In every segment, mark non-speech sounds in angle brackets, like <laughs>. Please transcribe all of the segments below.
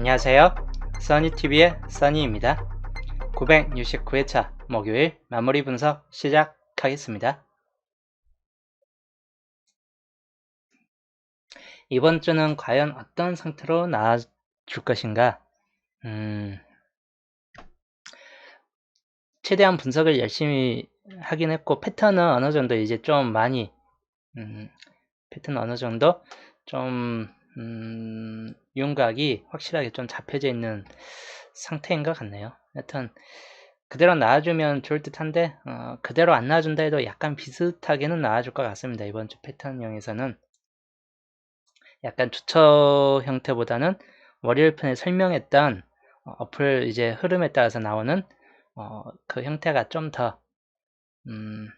안녕하세요. 써니TV의 써니입니다. 969회차 목요일 마무리 분석 시작하겠습니다. 이번 주는 과연 어떤 상태로 나아줄 것인가? 음, 최대한 분석을 열심히 하긴 했고, 패턴은 어느 정도 이제 좀 많이, 음, 패턴 어느 정도 좀, 음, 윤곽이 확실하게 좀 잡혀져 있는 상태인 것 같네요. 여튼, 그대로 나와주면 좋을 듯 한데, 어, 그대로 안 나와준다 해도 약간 비슷하게는 나와줄 것 같습니다. 이번 주 패턴형에서는. 약간 주처 형태보다는 월요일 편에 설명했던 어, 어플 이제 흐름에 따라서 나오는 어, 그 형태가 좀더 음,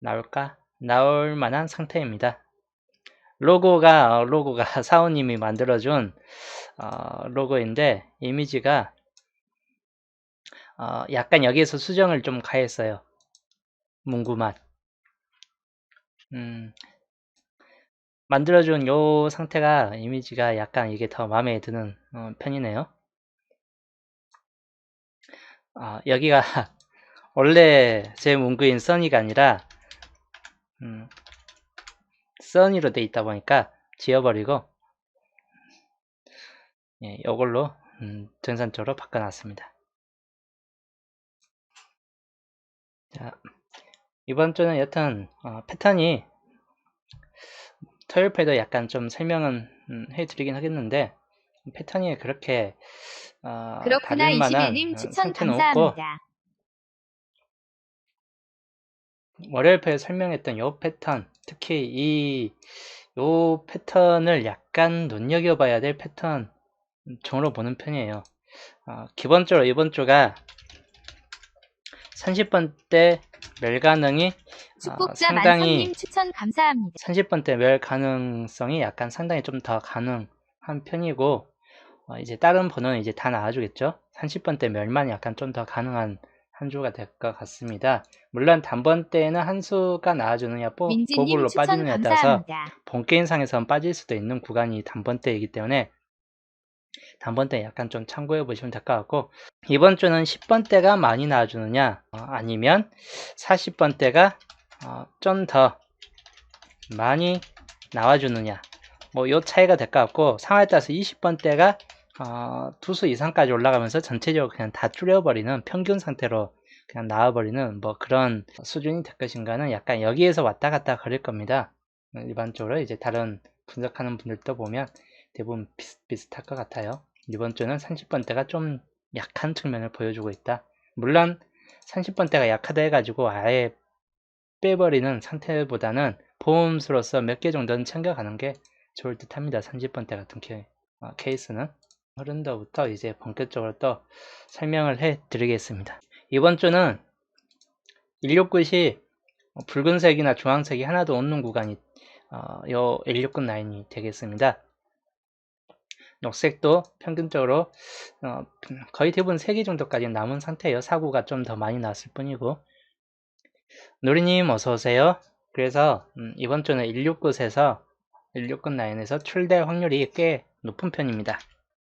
나올까? 나올 만한 상태입니다. 로고가 어, 로고가 <laughs> 사원님이 만들어준 어, 로고인데 이미지가 어, 약간 여기에서 수정을 좀 가했어요. 문구만. 음, 만들어준 요 상태가 이미지가 약간 이게 더 마음에 드는 어, 편이네요. 아, 여기가 <laughs> 원래 제 문구인 써니가 아니라 음, 써니로 돼 있다 보니까 지워버리고 예, 이걸로 음, 전산적으로 바꿔놨습니다. 자, 이번 주는 여튼 어, 패턴이 토요일에도 약간 좀 설명은 음, 해드리긴 하겠는데 패턴이 그렇게 어, 그렇구나 이시계님 어, 추천 상태는 없고 감사합니다. 월요일에 설명했던 요 패턴 특히 이 요 패턴을 약간 눈여겨봐야 될 패턴 종으로 보는 편이에요. 어, 기본적으로 이번 주가 30번대 멸 가능이 어, 상당히 만성님 추천 감사합니다. 30번대 멸 가능성이 약간 상당히 좀 더 가능한 편이고 어, 이제 다른 번호는 이제 다 나와주겠죠. 30번대 멸만 약간 좀 더 가능한 한 주가 될 것 같습니다. 물론 단번대에는 한 수가 나와주느냐 보글로 빠지느냐에 따라서 감사합니다. 본게임상에서는 빠질 수도 있는 구간이 단번대이기 때문에 단번대 약간 좀 참고해 보시면 될 것 같고 이번 주는 10번 대가 많이 나와주느냐 어, 아니면 40번 대가 어, 좀 더 많이 나와주느냐 뭐 요 차이가 될 것 같고 상황에 따라서 20번 대가 어, 두수 이상까지 올라가면서 전체적으로 그냥 다 줄여버리는 평균 상태로 그냥 나와버리는 뭐 그런 수준이 될 것인가는 약간 여기에서 왔다 갔다 거릴 겁니다. 일반적으로 이제 다른 분석하는 분들도 보면 대부분 비슷비슷할 것 같아요. 이번 주는 30번대가 좀 약한 측면을 보여주고 있다. 물론 30번대가 약하다 해가지고 아예 빼버리는 상태보다는 보험수로서 몇 개 정도는 챙겨가는 게 좋을 듯 합니다. 30번대 같은 케, 어, 케이스는. 흐른다부터 이제 본격적으로 또 설명을 해 드리겠습니다. 이번 주는 169시 붉은색이나 주황색이 하나도 없는 구간이 어, 요169 라인이 되겠습니다. 녹색도 평균적으로 어, 거의 대부분 3개 정도까지 남은 상태예요. 사고가 좀 더 많이 났을 뿐이고 누리님 어서오세요. 그래서 음, 이번 주는 169에서 169 라인에서 출대 확률이 꽤 높은 편입니다.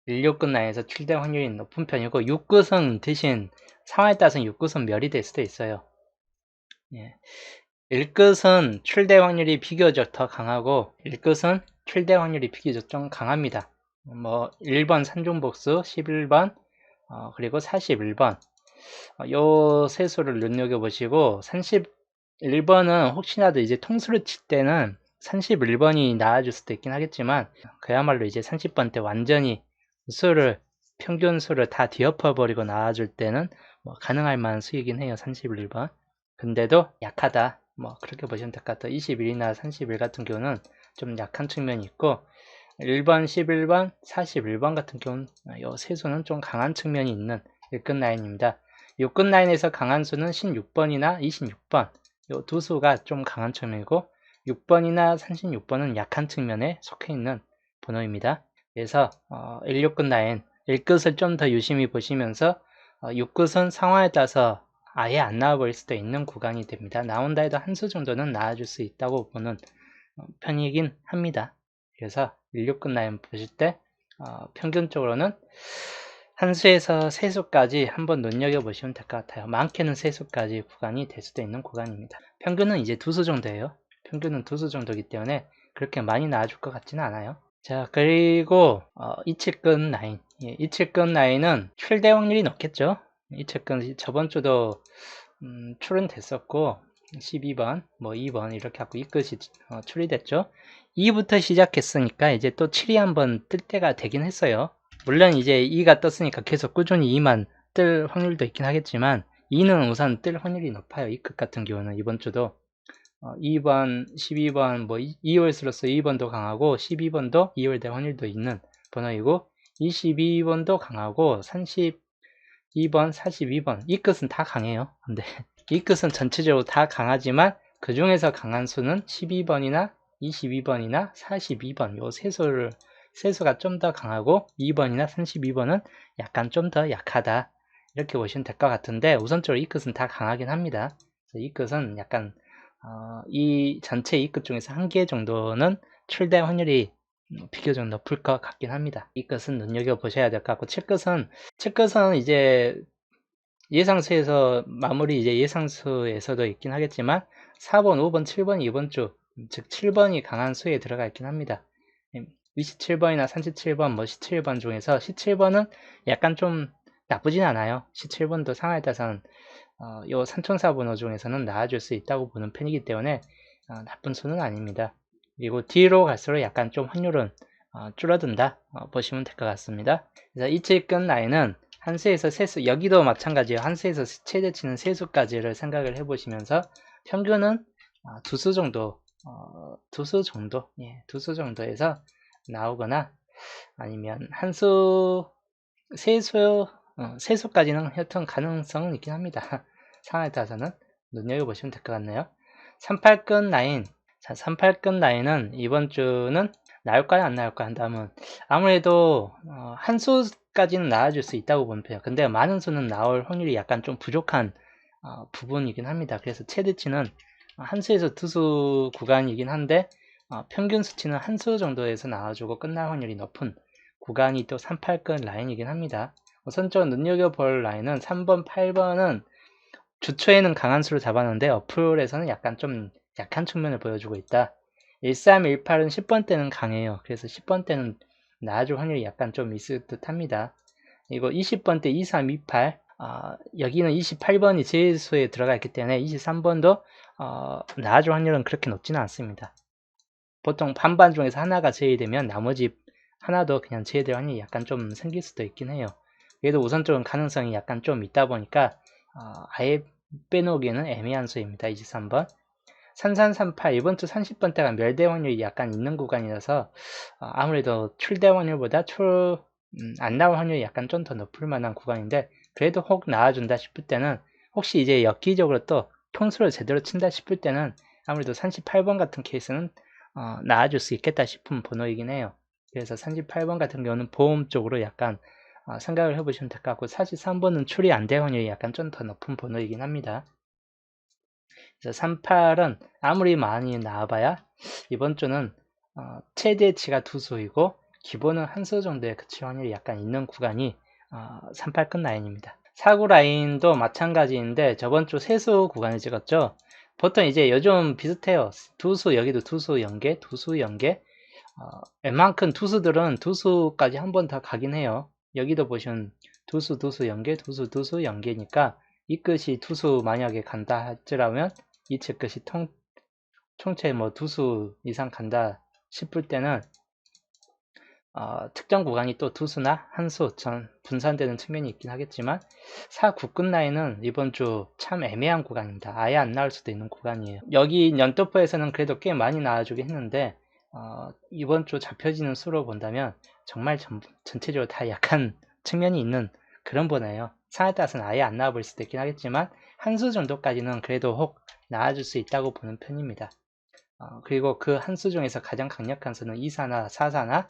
169 라인에서 출대 확률이 높은 편이고 6구선 대신 상황에 따라서는 6구선 멸이 될 수도 있어요. 예. 1끝은 출대 확률이 비교적 더 강하고 1끝은 출대 확률이 비교적 좀 강합니다. 뭐 1번 산중복수, 11번 어, 그리고 41번 어, 요세 수를 눈여겨보시고 31번은 혹시나도 이제 통수를 칠 때는 31번이 나와줄 수도 있긴 하겠지만 그야말로 이제 30번 때 완전히 수를 평균 수를 다 뒤엎어버리고 나와줄 때는 뭐 가능할 만한 수이긴 해요 31번. 근데도 약하다. 뭐 그렇게 보시면 될 것 같아요. 21이나 31 같은 경우는 좀 약한 측면이 있고 1번, 11번, 41번 같은 경우는 이 세 수는 좀 강한 측면이 있는 1급 라인입니다. 6급 라인에서 강한 수는 16번이나 26번. 이 두 수가 좀 강한 측면이고 6번이나 36번은 약한 측면에 속해 있는 번호입니다. 그래서 어, 16급 라인 1끝을 좀 더 유심히 보시면서 어, 6끝은 상황에 따라서 아예 안 나와 버릴 수도 있는 구간이 됩니다. 나온다 해도 한 수 정도는 나와줄 수 있다고 보는 어, 편이긴 합니다. 그래서 16급 라인 보실 때 어, 평균적으로는 한 수에서 세 수까지 한번 눈여겨보시면 될 것 같아요. 많게는 세 수까지 구간이 될 수도 있는 구간입니다. 평균은 이제 두 수 정도예요. 평균은 두 수 정도이기 때문에 그렇게 많이 나와줄 것 같지는 않아요. 자 그리고 어, 이측근 라인 예, 이측근 라인은 출대 확률이 높겠죠. 이측근 저번 주도 음, 출은 됐었고 12번, 뭐 2번 이렇게 하고 이 끝이 어, 출이 됐죠. 2부터 시작했으니까 이제 또 7이 한번 뜰 때가 되긴 했어요. 물론 이제 2가 떴으니까 계속 꾸준히 2만 뜰 확률도 있긴 하겠지만 2는 우선 뜰 확률이 높아요. 이끝 같은 경우는 이번 주도 어, 2번, 12번, 뭐 2월수로서 2번도 강하고 12번도 2월 될 확률도 있는 번호이고 22번도 강하고 32번, 42번 이 끝은 다 강해요. 근데 <laughs> 이 끝은 전체적으로 다 강하지만 그 중에서 강한 수는 12번이나 22번이나 42번 요 세 수를 세 수가 좀 더 강하고 2번이나 32번은 약간 좀 더 약하다 이렇게 보시면 될 것 같은데 우선적으로 이 끝은 다 강하긴 합니다. 이 끝은 약간 어, 이 전체 이끝 중에서 한 개 정도는 출대 확률이 비교적 높을 것 같긴 합니다. 이 끝은 눈여겨보셔야 될 것 같고 7끝은 7끝은 이제 예상수에서 마무리 이제 예상수에서도 있긴 하겠지만 4번, 5번, 7번, 2번 주, 즉 7번이 강한 수에 들어가 있긴 합니다. 27번이나 37번, 뭐 17번 중에서 17번은 약간 좀 나쁘진 않아요. 17번도 상하에 따라서는 어, 요 산천사 번호 중에서는 나아질 수 있다고 보는 편이기 때문에 어, 나쁜 수는 아닙니다. 그리고 뒤로 갈수록 약간 좀 확률은 어, 줄어든다 어, 보시면 될 것 같습니다. 그래서 이치끝 라인은 한수에서 세수, 여기도 마찬가지예요. 한수에서 최대치는 세수까지를 생각을 해보시면서 평균은 아, 두수 정도, 어, 두수 정도, 예, 두 수 정도에서 나오거나 아니면 한수, 세수, 어, 세수까지는 여튼 가능성은 있긴 합니다. 상황에 따라서는 눈여겨보시면 될 것 같네요. 38끈 라인, 자, 38끈 라인은 이번 주는 나올까요? 안 나올까 한다면 아무래도 어, 한 수까지는 나와줄 수 있다고 보는 편이에요. 근데 많은 수는 나올 확률이 약간 좀 부족한 어, 부분이긴 합니다. 그래서 최대치는 한 수에서 두 수 구간이긴 한데 어, 평균 수치는 한 수 정도에서 나와주고 끝날 확률이 높은 구간이 또 38근 라인이긴 합니다. 우선적으로 눈여겨볼 라인은 3번, 8번은 주초에는 강한 수를 잡았는데 어플에서는 약간 좀 약한 측면을 보여주고 있다. 1318은 10번 때는 강해요. 그래서 10번 때는 나아질 확률이 약간 좀 있을 듯 합니다. 이거 20번 때 2328, 어, 여기는 28번이 제수에 들어가 있기 때문에 23번도 어, 나아질 확률은 그렇게 높지는 않습니다. 보통 반반 중에서 하나가 제외되면 나머지 하나도 그냥 제외될 확률이 약간 좀 생길 수도 있긴 해요. 그래도 우선적인 가능성이 약간 좀 있다 보니까 어, 아예 빼놓기에는 애매한 수입니다. 23번. 산산산파 이번 주 30번대가 멸대 확률이 약간 있는 구간이라서 어, 아무래도 출대 확률보다 출, 음, 안 나올 확률이 약간 좀 더 높을 만한 구간인데 그래도 혹 나와준다 싶을 때는 혹시 이제 엽기적으로 또 통수를 제대로 친다 싶을 때는 아무래도 38번 같은 케이스는 어, 나와줄 수 있겠다 싶은 번호이긴 해요. 그래서 38번 같은 경우는 보험 쪽으로 약간 어, 생각을 해보시면 될 것 같고 43번은 출이 안 될 확률이 약간 좀 더 높은 번호이긴 합니다. 그래서 38은 아무리 많이 나와봐야 이번 주는 어, 최대치가 두 수이고 기본은 한 수 정도의 그치 확률이 약간 있는 구간이 어, 38끈 라인입니다. 사구 라인도 마찬가지인데 저번 주 세수 구간을 찍었죠. 보통 이제 요즘 비슷해요. 두수 여기도 두수 연계, 두수 연계. 어, 웬만큼 두수들은 두수까지 한 번 더 가긴 해요. 여기도 보시면 두수, 두수 연계, 두수, 두수 연계니까 이 끝이 두수 만약에 간다 할지라면 이측 끝이 통, 총체 뭐 두수 이상 간다 싶을 때는 어, 특정 구간이 또 두수나 한수 전 분산되는 측면이 있긴 하겠지만 사 국근 라인은 이번 주 참 애매한 구간입니다. 아예 안 나올 수도 있는 구간이에요. 여기 연토포에서는 그래도 꽤 많이 나와주긴 했는데 어, 이번 주 잡혀지는 수로 본다면 정말 전, 전체적으로 다 약한 <laughs> 측면이 있는 그런 번호예요. 상에 따라서는 아예 안 나와볼 수도 있긴 하겠지만 한 수 정도까지는 그래도 혹 나와줄 수 있다고 보는 편입니다. 어, 그리고 그 한 수 중에서 가장 강력한 수는 2사나 4사나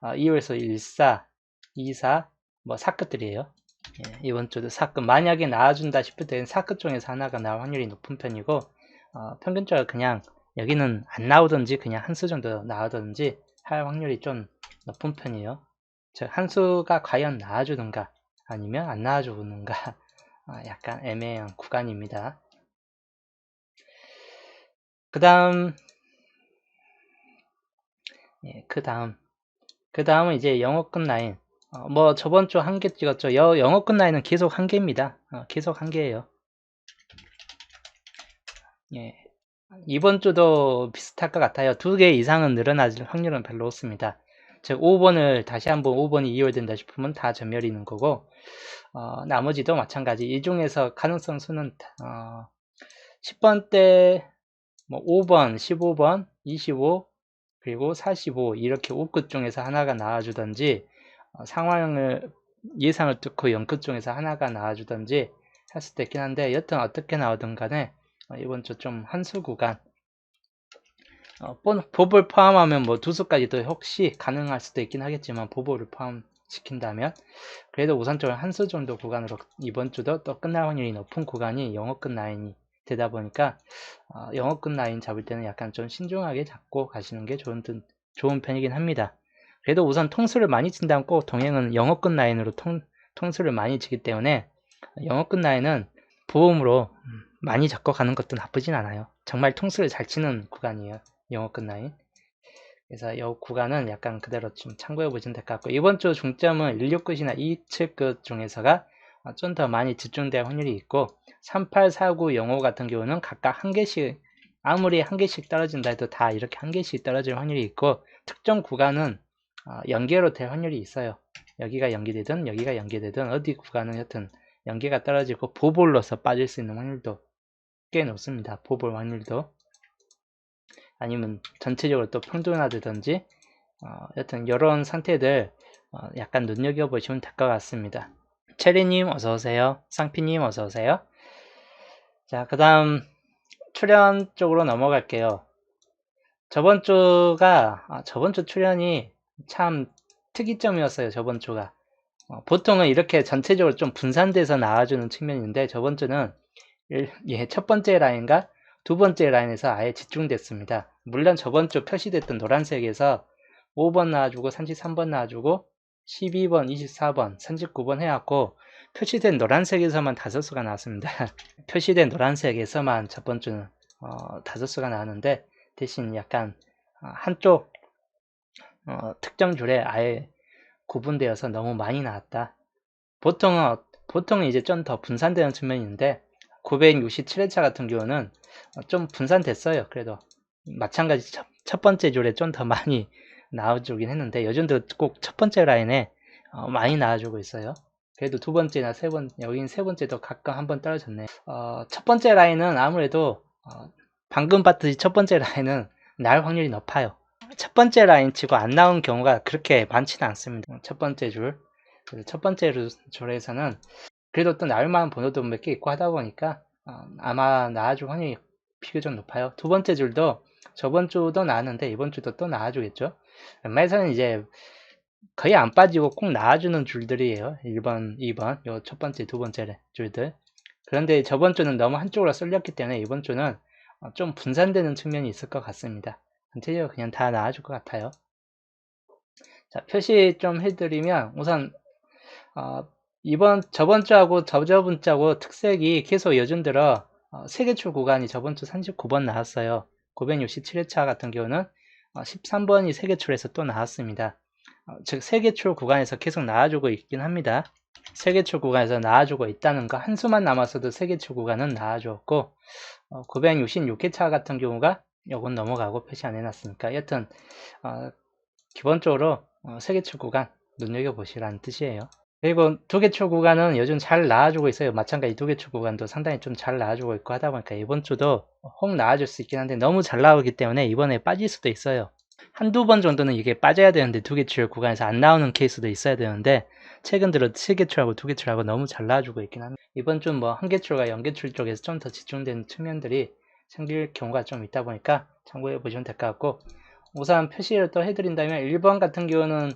어, 2월에서 1사, 2사, 뭐 사끝들이에요. 예, 이번 주도 사끝 만약에 나와준다 싶을 때는 사끝 중에서 하나가 나올 확률이 높은 편이고 어, 평균적으로 그냥 여기는 안 나오든지 그냥 한 수 정도 나오든지 할 확률이 좀 높은 편이에요. 즉 한 수가 과연 나와주는가? 아니면 안 나와주는가? <laughs> 아, 약간 애매한 구간입니다. 그 다음 예, 그 다음. 그 다음은 이제 영어 끝 라인. 어, 뭐 저번 주 한 개 찍었죠? 여, 영어 끝 라인은 계속 한 개입니다. 어, 계속 한 개예요. 예, 이번 주도 비슷할 것 같아요. 두 개 이상은 늘어날 확률은 별로 없습니다. 즉 5번을 다시 한번 5번이 이월된다 싶으면 다 전멸이 있는 거고 어, 나머지도 마찬가지. 이 중에서 가능성 수는 어, 10번 때 뭐 5번, 15번, 25 그리고 45 이렇게 5끝 중에서 하나가 나와주던지 어, 상황을 예상을 뚫고 0끝 중에서 하나가 나와주던지 할 수도 있긴 한데 여튼 어떻게 나오든 간에 어, 이번 주 좀 한수 구간 어, 보볼 포함하면 뭐 두수까지 도 혹시 가능할 수도 있긴 하겠지만 보볼을 포함시킨다면 그래도 우선적으로 한수 정도 구간으로 이번 주도 또 끝날 확률이 높은 구간이 영어끝 라인이 되다 보니까 어, 영어끝 라인 잡을 때는 약간 좀 신중하게 잡고 가시는 게 좋은, 좋은 편이긴 합니다. 그래도 우선 통수를 많이 친다면 꼭 동행은 영어끝 라인으로 통, 통수를 많이 치기 때문에 영어끝 라인은 보험으로 많이 잡고 가는 것도 나쁘진 않아요. 정말 통수를 잘 치는 구간이에요. 영어끝 라인. 그래서 이 구간은 약간 그대로 좀 참고해 보시면 될 것 같고 이번 주 중점은 16끝이나 27끝 중에서가 좀 더 많이 집중될 확률이 있고 3849 영호 같은 경우는 각각 한 개씩 아무리 한 개씩 떨어진다 해도 다 이렇게 한 개씩 떨어질 확률이 있고 특정 구간은 어, 연계로 될 확률이 있어요. 여기가 연계되든 여기가 연계되든 어디 구간은 여튼 연계가 떨어지고 보볼로서 빠질 수 있는 확률도 꽤 높습니다. 보볼 확률도 아니면 전체적으로 또 평준화되든지 어, 여튼 이런 상태들 어, 약간 눈여겨보시면 될 것 같습니다. 체리님 어서오세요. 쌍피님 어서오세요. 자, 그 다음 출연 쪽으로 넘어갈게요. 저번 주가, 아, 저번 주 출연이 참 특이점이었어요. 저번 주가. 어, 보통은 이렇게 전체적으로 좀 분산돼서 나와주는 측면인데 저번 주는 일, 예, 첫 번째 라인과 두 번째 라인에서 아예 집중됐습니다. 물론 저번 주 표시됐던 노란색에서 5번 나와주고 33번 나와주고 12번, 24번, 39번 해갖고 표시된 노란색에서만 다섯 수가 나왔습니다. <laughs> 표시된 노란색에서만 첫 번째는 어, 다섯 수가 나왔는데 대신 약간 어, 한쪽 어, 특정 줄에 아예 구분되어서 너무 많이 나왔다. 보통은 보통은 이제 좀 더 분산되는 측면인데 967회차 같은 경우는 좀 분산됐어요. 그래도 마찬가지 첫, 첫 번째 줄에 좀 더 많이 <laughs> 나와주긴 했는데 요즘도 꼭 첫 번째 라인에 어, 많이 나와주고 있어요. 그래도 두 번째나 세 번, 여긴 세 번째도 가끔 한 번 떨어졌네. 어, 첫 번째 라인은 아무래도 어, 방금 봤듯이 첫 번째 라인은 나올 확률이 높아요. 첫 번째 라인 치고 안 나온 경우가 그렇게 많지는 않습니다. 첫 번째 줄. 첫 번째 줄에서는 그래도 또 나올 만한 번호도 몇 개 있고 하다 보니까 어, 아마 나와줄 확률이 비교적 높아요. 두 번째 줄도 저번 주도 나왔는데 이번 주도 또 나와주겠죠. 웬만해서는 이제 거의 안 빠지고 꼭 나와주는 줄들이에요. 1번, 2번, 요 첫 번째, 두 번째 줄들. 그런데 저번 주는 너무 한쪽으로 쏠렸기 때문에 이번 주는 어, 좀 분산되는 측면이 있을 것 같습니다. 전체적으로 그냥 다 나와줄 것 같아요. 자, 표시 좀 해드리면 우선 어, 이번 저번 주하고 저저번 주하고 특색이 계속 요즘 들어 어, 세계출 구간이 저번 주 39번 나왔어요. 967회차 같은 경우는 13번이 어, 세계출에서 또 나왔습니다. 어, 즉 세계출 구간에서 계속 나와주고 있긴 합니다. 세계출 구간에서 나와주고 있다는 거 한 수만 남았어도 세계출 구간은 나와주었고 어, 966회차 같은 경우가 요건 넘어가고 표시 안 해놨으니까 여튼 어, 기본적으로 어, 세계출 구간 눈여겨보시라는 뜻이에요. 그리고 두개출 구간은 요즘 잘 나와주고 있어요. 마찬가지 두개출 구간도 상당히 좀 잘 나와주고 있고 하다 보니까 이번 주도 혹 나와줄 수 있긴 한데 너무 잘 나오기 때문에 이번에 빠질 수도 있어요. 한두 번 정도는 이게 빠져야 되는데 두 개출 구간에서 안 나오는 케이스도 있어야 되는데 최근 들어 세 개출하고 두 개출하고 너무 잘 나와주고 있긴 합니다. 이번 주 뭐 한 개출과 연 개출 쪽에서 좀 더 집중된 측면들이 생길 경우가 좀 있다 보니까 참고해 보시면 될 것 같고 우선 표시를 또 해드린다면 1번 같은 경우는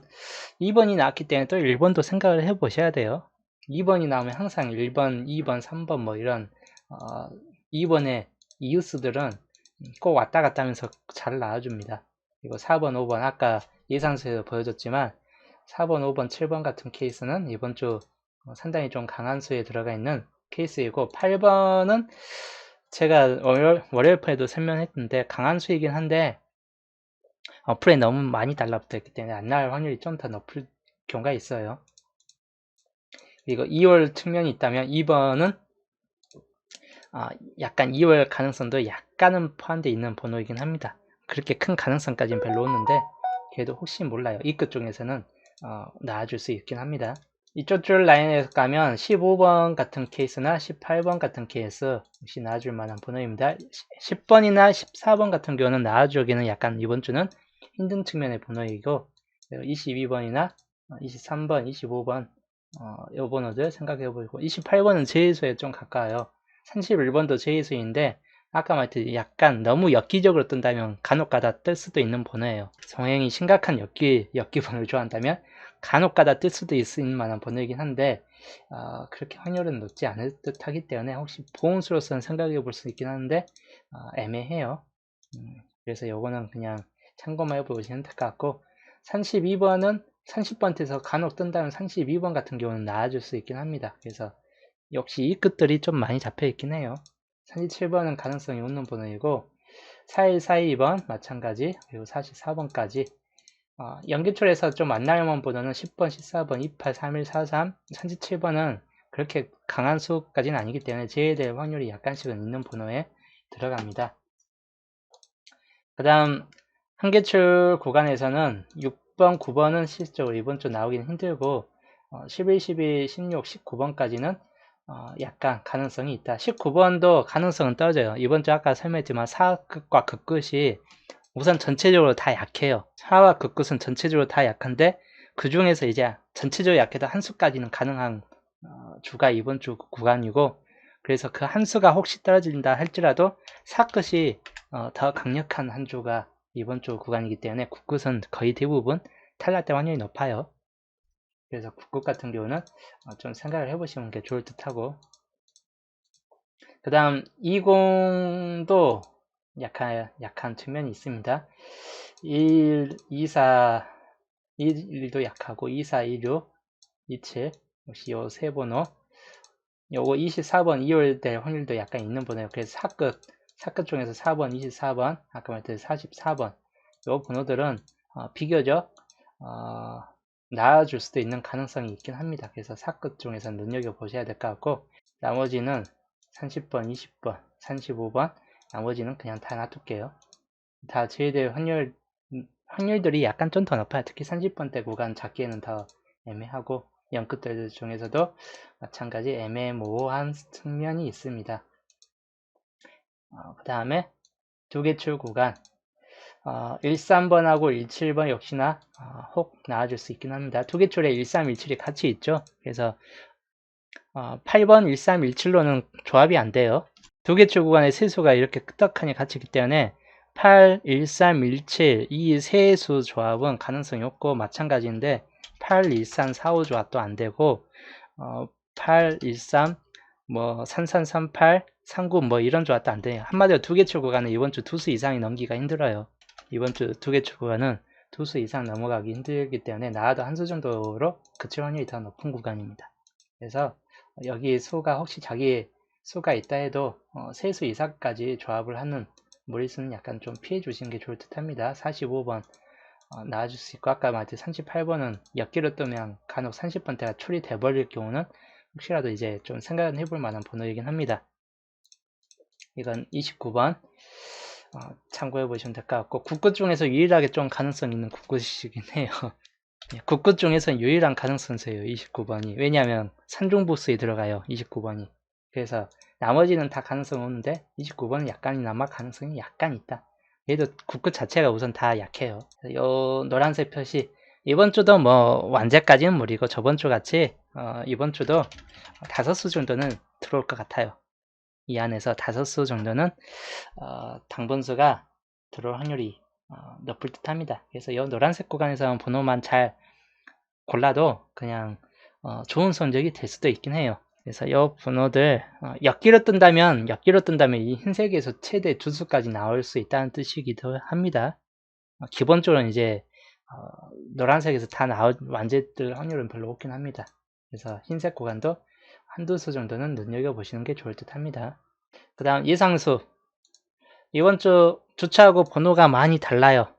2번이 나왔기 때문에 또 1번도 생각을 해 보셔야 돼요. 2번이 나오면 항상 1번, 2번, 3번 뭐 이런 어, 2번의 이웃수들은 꼭 왔다 갔다 하면서 잘 나와줍니다. 그리고 4번, 5번 아까 예상서에서 보여줬지만 4번, 5번, 7번 같은 케이스는 이번 주 어, 상당히 좀 강한 수에 들어가 있는 케이스이고 8번은 제가 월요일, 월요일 편에도 설명했는데 강한 수이긴 한데 어플에 너무 많이 달라붙어 있기 때문에 안 나올 확률이 좀 더 높을 경우가 있어요. 그리고 2월 측면이 있다면 2번은 아, 약간 2월 가능성도 약간은 포함되어 있는 번호이긴 합니다. 그렇게 큰 가능성까지는 별로 없는데 그래도 혹시 몰라요. 이 끝 중에서는 어, 나와줄 수 있긴 합니다. 이쪽 줄 라인에서 가면 15번 같은 케이스나 18번 같은 케이스 혹시 나와줄 만한 번호입니다. 10번이나 14번 같은 경우는 나와주기는 약간 이번 주는 힘든 측면의 번호이고 22번이나 23번, 25번 어, 이 번호들 생각해보고 28번은 제일수에 좀 가까워요. 31번도 제일수인데 아까 말했듯이 약간 너무 엽기적으로 뜬다면 간혹가다 뜰 수도 있는 번호예요. 성행이 심각한 엽기, 엽기 번호를 좋아한다면 간혹가다 뜰 수도 있을 만한 번호이긴 한데 어, 그렇게 확률은 높지 않을 듯 하기 때문에 혹시 보험수로서는 생각해 볼 수 있긴 하는데 어, 애매해요. 음, 그래서 요거는 그냥 참고만 해보시면 될 것 같고 32번은 30번대에서 간혹 뜬다면 32번 같은 경우는 나아질 수 있긴 합니다. 그래서 역시 이 끝들이 좀 많이 잡혀 있긴 해요. 37번은 가능성이 없는 번호이고 4142번 마찬가지 그리고 44번까지 어, 연기출에서 좀안 나오는 번호는 10번, 14번, 28, 31, 43, 37번은 그렇게 강한 수까지는 아니기 때문에 제외될 확률이 약간씩은 있는 번호에 들어갑니다. 그 다음 한계출 구간에서는 6번, 9번은 실질적으로 이번 주 나오기는 힘들고 어, 11, 12, 16, 19번까지는 어, 약간 가능성이 있다. 19번도 가능성은 떨어져요. 이번 주 아까 설명했지만 사끝과 극끝이 우선 전체적으로 다 약해요. 사와 극끝은 전체적으로 다 약한데 그 중에서 이제 전체적으로 약해도 한 수까지는 가능한 어, 주가 이번 주 구간이고 그래서 그 한 수가 혹시 떨어진다 할지라도 사끝이 어, 더 강력한 한 주가 이번 주 구간이기 때문에 국끝은 거의 대부분 탈락될 확률이 높아요. 그래서 국끝 같은 경우는 어, 좀 생각을 해보시는 게 좋을 듯 하고 그 다음 20도 약한, 약한 측면이 있습니다. 1, 2, 4, 1도 약하고 2, 4, 1, 6, 27 역시 요 세 번호 요거 24번 2월 될 확률도 약간 있는 번호예요. 그래서 사끝 사끝 중에서 4번, 24번, 아까 말했듯이 44번 요 번호들은 어, 비교적 어, 나아질 수도 있는 가능성이 있긴 합니다. 그래서 사끝 중에서 눈여겨보셔야 될 것 같고 나머지는 30번, 20번, 35번 나머지는 그냥 다 놔둘게요. 다 제외될 확률, 확률들이 약간 좀 더 높아요. 특히 30번대 구간 잡기에는 더 애매하고 연끝들 중에서도 마찬가지 애매모호한 측면이 있습니다. 어, 그 다음에 두개출 구간 어, 13번하고 17번 역시나 어, 혹 나와줄 수 있긴 합니다. 두개출에 13, 17이 같이 있죠. 그래서 어, 8번 13, 17로는 조합이 안 돼요. 두개출 구간의 세수가 이렇게 끄떡하니 같이 있기 때문에 8, 13, 17 이 세수 조합은 가능성이 없고 마찬가지인데 8, 13, 4, 5 조합도 안 되고 어, 8, 13, 뭐 3338, 39 뭐 이런 조합도 안 돼요. 한마디로 두개 출구가는 이번 주 두 수 이상이 넘기가 힘들어요. 이번 주 두개 출구가는 두수 이상 넘어가기 힘들기 때문에 나와도 한 수 정도로 그칠 확률이 더 높은 구간입니다. 그래서 여기 수가 혹시 자기 수가 있다 해도 어, 세수 이상까지 조합을 하는 무리수는 약간 좀 피해 주시는 게 좋을 듯 합니다. 45번 어, 나와줄 수 있고 아까 말했듯이 38번은 엮기로 뜨면 간혹 30번대가 처리돼 버릴 경우는 혹시라도 이제 좀 생각은 해볼 만한 번호이긴 합니다. 이건 29번 어, 참고해 보시면 될 것 같고 국끝 중에서 유일하게 좀 가능성 있는 국끝이긴 해요. <laughs> 예, 국끝 중에서 유일한 가능성이에요 29번이 왜냐하면 산중보스에 들어가요 29번이 그래서 나머지는 다 가능성 없는데 29번은 약간이나마 가능성이 약간 있다 얘도 국끝 자체가 우선 다 약해요 요 노란색 표시 이번 주도 뭐 완제까지는 무리고 저번 주 같이 어, 이번 주도 다섯 수 정도는 들어올 것 같아요 이 안에서 다섯 수 정도는 어, 당분수가 들어올 확률이 어, 높을 듯 합니다. 그래서 이 노란색 구간에서 번호만 잘 골라도 그냥 어, 좋은 성적이 될 수도 있긴 해요. 그래서 이 번호들 어, 엮기로 뜬다면 엮기로 뜬다면 이 흰색에서 최대 두 수까지 나올 수 있다는 뜻이기도 합니다. 어, 기본적으로는 이제 어, 노란색에서 다 나올 완제될 확률은 별로 없긴 합니다. 그래서 흰색 구간도 한두 수 정도는 눈여겨보시는 게 좋을 듯 합니다. 그 다음 예상수. 이번 주 주차하고 번호가 많이 달라요.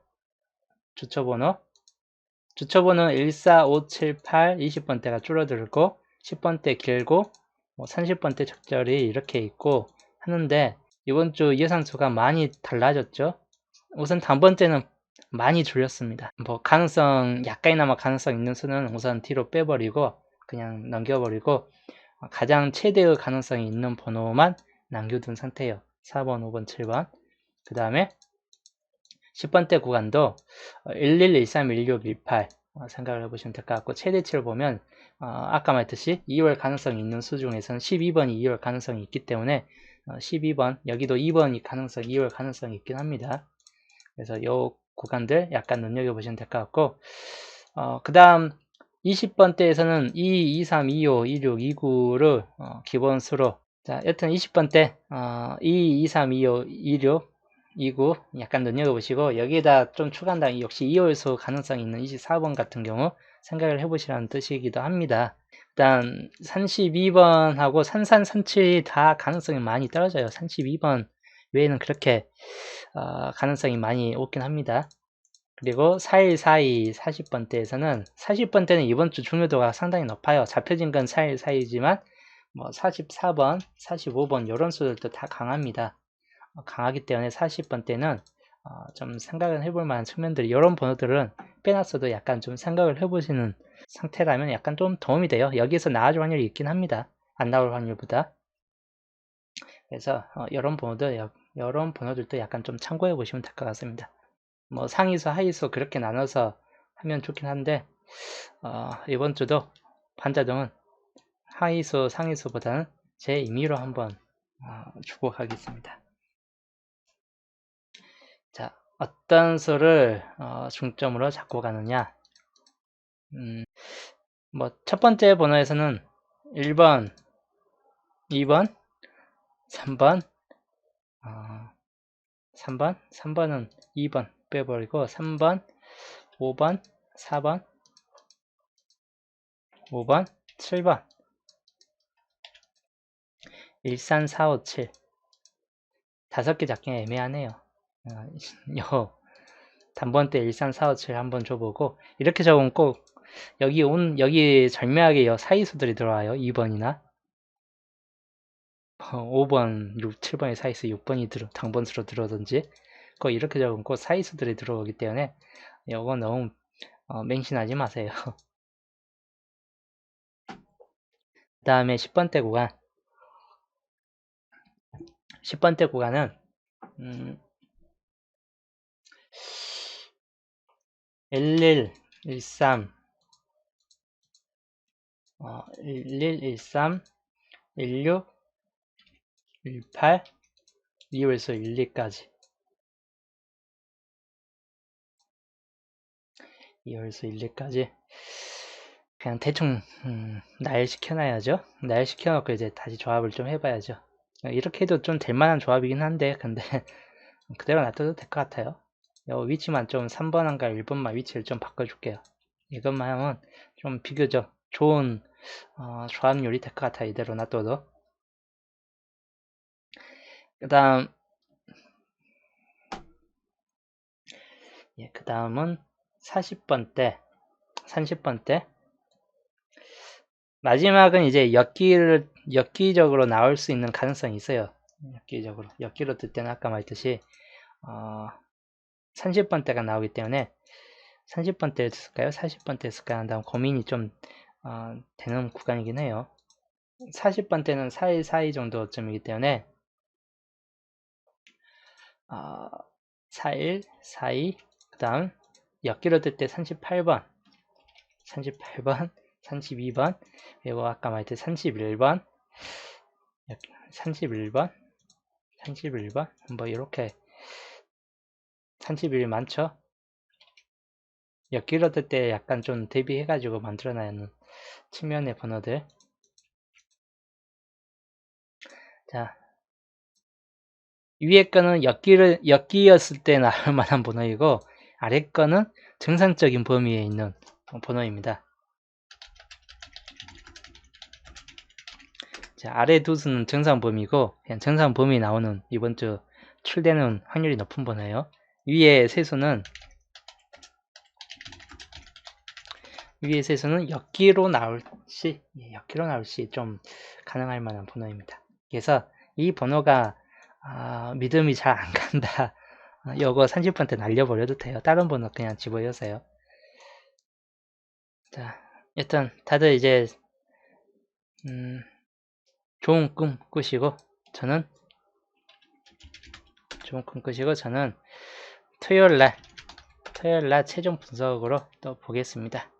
주차 번호. 주차 번호 14578 20번대가 줄어들고 10번대 길고 뭐 30번대 적절히 이렇게 있고 하는데 이번 주 예상수가 많이 달라졌죠. 우선 단번째는 많이 줄였습니다. 뭐 가능성 약간이나마 가능성 있는 수는 우선 뒤로 빼버리고 그냥 넘겨버리고 가장 최대의 가능성이 있는 번호만 남겨둔 상태예요. 4번, 5번, 7번. 그 다음에 10번대 구간도 11, 13, 16, 18 생각을 해보시면 될 것 같고 최대치를 보면 어, 아까 말했듯이 2월 가능성이 있는 수 중에서는 12번이 2월 가능성이 있기 때문에 어, 12번 여기도 2번이 가능성 2월 가능성이 있긴 합니다. 그래서 이 구간들 약간 눈여겨보시면 될 것 같고 어, 그 다음 20번대에서는 2, 23, 25, 26, 29를 어, 기본수로 자 여튼 20번대 어, 2, 23, 25, 26, 29 약간 눈여겨보시고 여기에다 좀 추가한다 역시 2월수 가능성이 있는 24번 같은 경우 생각을 해보시라는 뜻이기도 합니다. 일단 32번하고 산산 37이 다 가능성이 많이 떨어져요. 32번 외에는 그렇게 어, 가능성이 많이 없긴 합니다. 그리고 4142 40번대에서는 40번대는 이번 주 중요도가 상당히 높아요. 잡혀진 건 4142지만 뭐 44번, 45번 이런 수들도 다 강합니다. 어, 강하기 때문에 40번대는 어, 좀 생각을 해볼 만한 측면들이 이런 번호들은 빼놨어도 약간 좀 생각을 해보시는 상태라면 약간 좀 도움이 돼요. 여기서 나아질 확률이 있긴 합니다. 안 나올 확률보다. 그래서 어, 이런 번호들, 이런 번호들도 약간 좀 참고해 보시면 될 것 같습니다. 뭐 상위수, 하위수 그렇게 나눠서 하면 좋긴 한데 어, 이번 주도 반자동은 하위수, 상위수보다는 제 임의로 한번 어, 주고 가겠습니다. 자, 어떤 수를 어, 중점으로 잡고 가느냐? 음, 뭐 첫 번째 번호에서는 1번, 2번, 3번, 어, 3번, 3번은 2번 빼버리고 3번, 5번, 4번, 5번, 7번 13457 다섯 개 잡기 애매하네요. 어, 요 단번대 13457 한번 줘보고 이렇게 적으면 꼭 여기 온 여기 절묘하게 요 사이수들이 들어와요. 2번이나 5번, 6, 7번의 사이수 6번이 들어 당번수로 들어오든지 꼭 이렇게 적으면 꼭 사이수들이 들어오기 때문에 이거 너무 어, 맹신하지 마세요. 그 <laughs> 다음에 10번대 구간 10번대 구간은 음, 11, 13 어, 11, 13 16 18 2월에서 1, 2까지. 2월에서 1, 2까지. 그냥 대충 음, 날 시켜놔야죠. 날 시켜놓고 이제 다시 조합을 좀 해봐야죠. 이렇게 해도 좀 될만한 조합이긴 한데 근데 <laughs> 그대로 놔둬도 될 것 같아요 요 위치만 좀 3번 한가 1번만 위치를 좀 바꿔줄게요. 이것만 하면 좀 비교적 좋은 어, 조합률이 될것 같아요 이대로 놔둬도. 그 다음 예, 그 다음은 40번대 30번대 마지막은 이제 엽기를 엽기적으로 나올 수 있는 가능성이 있어요. 엽기적으로. 엽기로 뜰 때는 아까 말했듯이 어, 30번대가 나오기 때문에 30번대 쓸까요? 40번대 쓸까요? 한다음 고민이 좀 어, 되는 구간이긴 해요. 40번대는 4일, 4일 정도쯤이기 때문에 어, 4일, 4일, 그 다음 엮기로 뜰 때 38번, 38번, 32번, 그리고 아까 말했듯이 31번, 31번, 31번, 뭐 이렇게 31 많죠? 엮기로 뜰때 약간 좀 대비해가지고 만들어놔야하는 측면의 번호들 자 위에 거는 엮기를 엮기였을 때 나올 <laughs> 만한 번호이고 아래 거는 정상적인 범위에 있는 번호입니다. 자, 아래 두 수는 정상 범위고 그냥 정상 범위 나오는 이번 주 출되는 확률이 높은 번호예요. 위에 세 수는 위에 세 수는 역기로 나올 시, 예, 역기로 나올 시 좀 가능할 만한 번호입니다. 그래서 이 번호가 아, 믿음이 잘 안 간다. 아, 요거 30% 날려버려도 돼요. 다른 번호 그냥 집어여세요. 자, 일단 다들 이제 음, 좋은 꿈 꾸시고 저는 좋은 꿈 꾸시고 저는 토요일 날 토요일 날 최종 분석으로 또 보겠습니다.